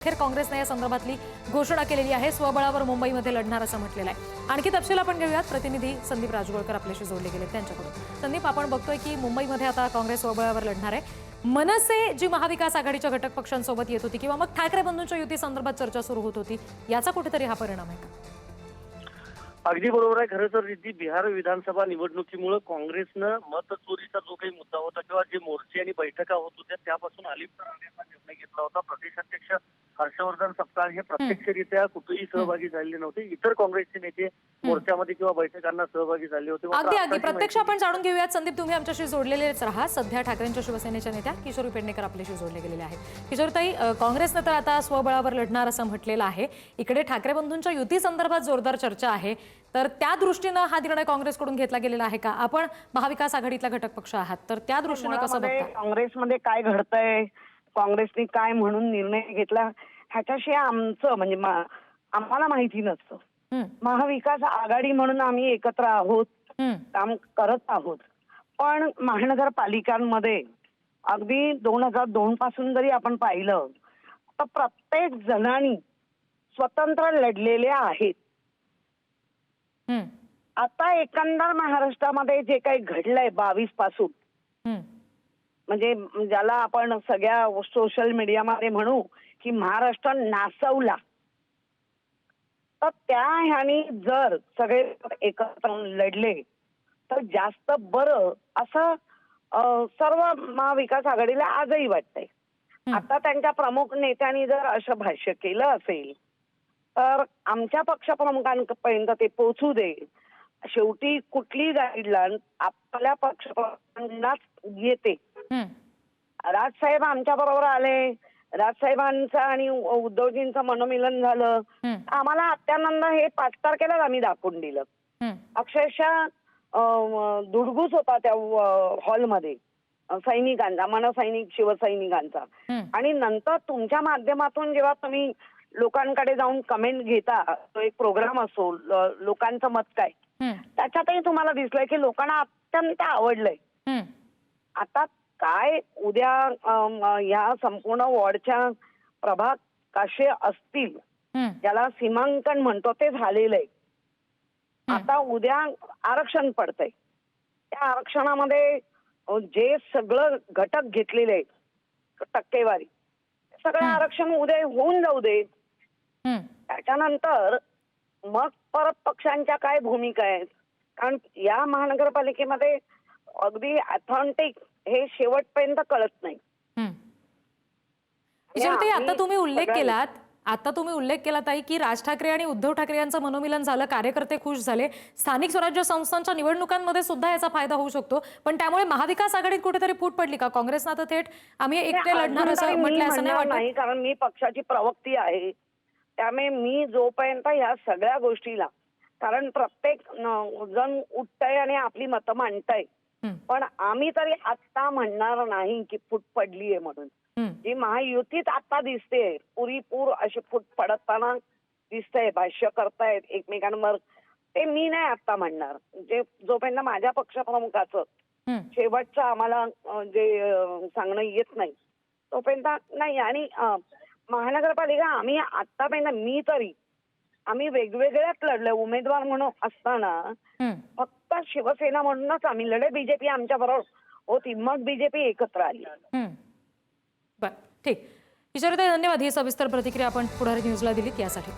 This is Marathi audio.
अखेर काँग्रेसने या संदर्भातली घोषणा केलेली आहे. स्वबळावर मुंबईमध्ये लढणार असं म्हटलेलं आहे. आणखी तपशील आपण घेऊयात. प्रतिनिधी संदीप राजगोळकर आपल्याशी जोडले गेले त्यांच्याकडून. संदीप आपण बघतोय की मुंबईमध्ये आता काँग्रेस स्वबळावर लढणार आहे. मनसे जी महाविकास आघाडीच्या घटक पक्षांसोबत येत होती किंवा मग ठाकरे बंधूंच्या युती संदर्भात चर्चा सुरू होत होती याचा कुठेतरी हा परिणाम आहे का? अगदी बरोबर आहे. खरं तर रिद्धी बिहार विधानसभा निवडणुकीमुळे काँग्रेसनं मतचोरीचा जो काही मुद्दा होता किंवा जे मोर्चे आणि बैठका होत होत्या त्यापासून अलिप्त राहण्याचा निर्णय घेतला होता. प्रदेशाध्यक्ष हर्षवर्धन सपकाळ हे प्रत्यक्षरित्या कुठेही सहभागी झालेले नव्हते. इतर काँग्रेसचे नेते मोर्चामध्ये किंवा बैठकांना सहभागी झाले होते. अगदी अगदी. प्रत्यक्ष आपण जाणून घेऊयात. संदीप तुम्ही आमच्याशी जोडलेलेच राहा. सध्या ठाकरेंच्या शिवसेनेच्या नेत्या किशोरी पेडणेकर आपल्याशी जोडले गेलेले आहेत. किशोरताई काँग्रेसनं तर आता स्वबळावर लढणार असं म्हटलेलं आहे. इकडे ठाकरे बंधूंच्या युती संदर्भात जोरदार चर्चा आहे. तर त्या दृष्टीनं हा निर्णय काँग्रेसकडून घेतला गेलेला आहे का? आपण महाविकास आघाडीतला घटक पक्ष आहात. तर त्या दृष्टीनं कसं काँग्रेसमध्ये काय घडतंय? काँग्रेसने काय म्हणून निर्णय घेतला ह्याच्याशी आमचं म्हणजे आम्हाला माहिती नसतं. महाविकास आघाडी म्हणून आम्ही एकत्र आहोत काम करत आहोत. पण महानगरपालिकांमध्ये अगदी दोन हजार दोन पासून जरी आपण पाहिलं तर प्रत्येक जणांनी स्वतंत्र लढलेल्या आहेत. आता एकंदर महाराष्ट्रामध्ये जे काही घडलंय बावीसपासून म्हणजे ज्याला आपण सगळ्या सोशल मीडियामध्ये म्हणू की महाराष्ट्र नाचवला तर त्या ह्यानी जर सगळे एकत्र लढले तर जास्त बरं असं सर्व महाविकास आघाडीला आजही वाटतंय. आता त्यांच्या प्रमुख नेत्यांनी जर असं भाष्य केलं असेल तर आमच्या पक्षप्रमुखांपर्यंत ते पोहोचू दे. शेवटी कुठली गाईडलाईन आपल्या पक्षप्रमुखांनाच येते. राजसाहेब आमच्या बरोबर आले. राजसाहेबांचं आणि उद्धवजींचं मनोमिलन झालं. आम्हाला अत्यानंद हे पाच तारखेलाच आम्ही दाखवून दिलं. अक्षरशः धुडगूस होता त्या हॉलमध्ये. सैनिकांचा मनसैनिक शिवसैनिकांचा. आणि नंतर तुमच्या माध्यमातून जेव्हा तुम्ही लोकांकडे जाऊन कमेंट घेता तो एक प्रोग्राम असो लोकांचं मत काय त्याच्यातही तुम्हाला दिसलंय की लोकांना अत्यंत आवडलंय. आता काय उद्या अम, या संपूर्ण वॉर्डच्या प्रभाग कसे असतील ज्याला सीमांकन म्हणतो ते झालेलं आहे. आता उद्या आरक्षण पडतंय त्या आरक्षणामध्ये जे सगळं घटक घेतलेले आहेत टक्केवारी सगळं. आरक्षण उद्या होऊन जाऊ दे. त्याच्यानंतर मग परत पक्षांच्या काय भूमिका आहेत कारण या महानगरपालिकेमध्ये अगदी अथॉन्टिक हे शेवटपर्यंत कळत नाही. आता तुम्ही उल्लेख केलात आता तुम्ही उल्लेख केला ताई की राज ठाकरे आणि उद्धव ठाकरे यांचं मनोमिलन झालं कार्यकर्ते खुश झाले. स्थानिक स्वराज्य संस्थांच्या निवडणुकांमध्ये सुद्धा याचा फायदा होऊ शकतो. पण त्यामुळे महाविकास आघाडीत कुठेतरी फूट पडली का? काँग्रेसनं आता थेट? आम्ही एकटे लढणार असं म्हटलं असं नाही वाटत? कारण मी पक्षाची प्रवक्ती आहे. त्यामुळे मी जोपर्यंत ह्या सगळ्या गोष्टीला कारण प्रत्येक जण उठतंय आणि आपली मतं मांडताय. पण आम्ही तरी आत्ता म्हणणार नाही की फूट पडलीये म्हणून. जी महायुतीत आता दिसते पुरीपूर अशी फूट पडताना दिसतंय भाष्य करतायत एकमेकांवर ते मी नाही आता म्हणणार. जे जोपर्यंत माझ्या पक्षप्रमुखाचं शेवटचं आम्हाला जे सांगणं येत नाही तोपर्यंत नाही. आणि महानगरपालिका आम्ही आतापर्यंत मी तरी आम्ही वेगवेगळ्याच लढलोय. उमेदवार म्हणून असताना. फक्त शिवसेना म्हणूनच आम्ही लढे. बीजेपी आमच्या बरोबर होती. मग बीजेपी एकत्र आली. ठीक. किशोरताई धन्यवाद. ही सविस्तर प्रतिक्रिया आपण पुढारी न्यूजला दिलीत. यासाठी.